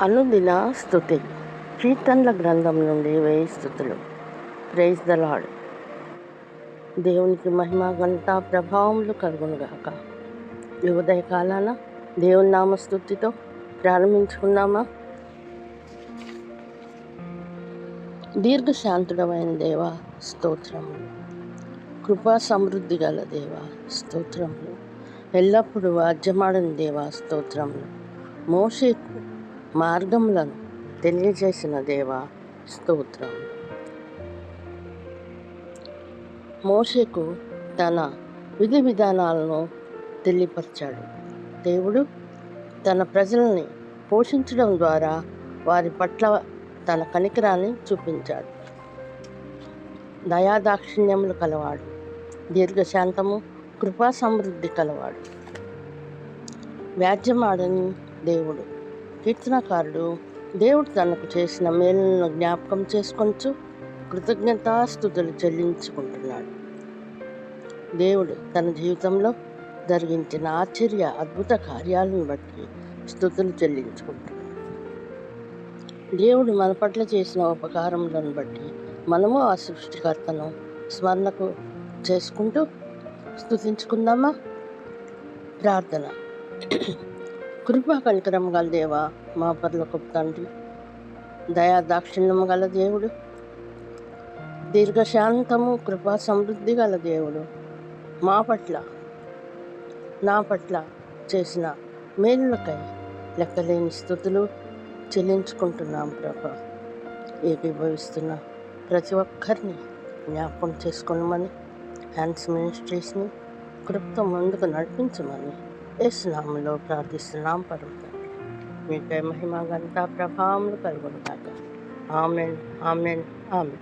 అనుదిన స్థుతి. కీర్తనల గ్రంథం నుండి వేయి స్థుతులు. ప్రేజ్ ద లాడ్ దేవునికి మహిమ గంట ప్రభావములు కలుగునుగాక ఈ కాలాన దేవుని నామ స్థుతితో ప్రారంభించుకున్నామా దీర్ఘశాంతుడమైన దేవ స్తోత్రములు కృపా సమృద్ధి గల దేవ స్తోత్రములు ఎల్లప్పుడూ వాద్యమాడని దేవ స్తోత్రములు మోషేకు మార్గములను తెలియజేసిన దేవ స్తోత్రం. మోషకు తన విధి విధానాలను తెలియపరిచాడు. దేవుడు తన ప్రజల్ని పోషించడం ద్వారా వారి పట్ల తన కనికరాన్ని చూపించాడు. దయాదాక్షిణ్యములు కలవాడు. దీర్ఘశాంతము కృపా సమృద్ధి కలవాడు. వ్యాజ్యమాడని దేవుడు కీర్తనకారుడు దేవుడు తనకు చేసిన మేలులను జ్ఞాపకం చేసుకొంచు కృతజ్ఞతాస్థుతులు చెల్లించుకుంటున్నాడు. దేవుడు తన జీవితంలో జరిగించిన ఆశ్చర్య అద్భుత కార్యాలను బట్టి స్థుతులు చెల్లించుకుంటున్నాడు. దేవుడు మన పట్ల చేసిన ఉపకారములను బట్టి మనము ఆ సృష్టికర్తను స్మరణకు చేసుకుంటూ స్థుతించుకుందామా? ప్రార్థన. కృపా కనికరం గల దేవా మా పర్లకు తండ్రి. దయా దాక్షిణ్యము గల దేవుడు. దీర్ఘశాంతము కృపా సమృద్ధి గల దేవుడు. మా పట్ల నా పట్ల చేసిన మేలులకై లెక్కలేని స్థుతులు చెల్లించుకుంటున్నాం ప్రభా. ఏకీభవిస్తున్న ప్రతి ఒక్కరిని జ్ఞాపకం చేసుకోమని హ్యాండ్స్ మినిస్ట్రీస్ని కృప్తో ముందుకు నడిపించమని యేసునామంలో ప్రార్థిస్తున్నాం పరమ తండ్రి మీకై మహిమ గంట ప్రభావములు కలుగుతాక ఆమెన్ ఆమెన్ ఆమెన్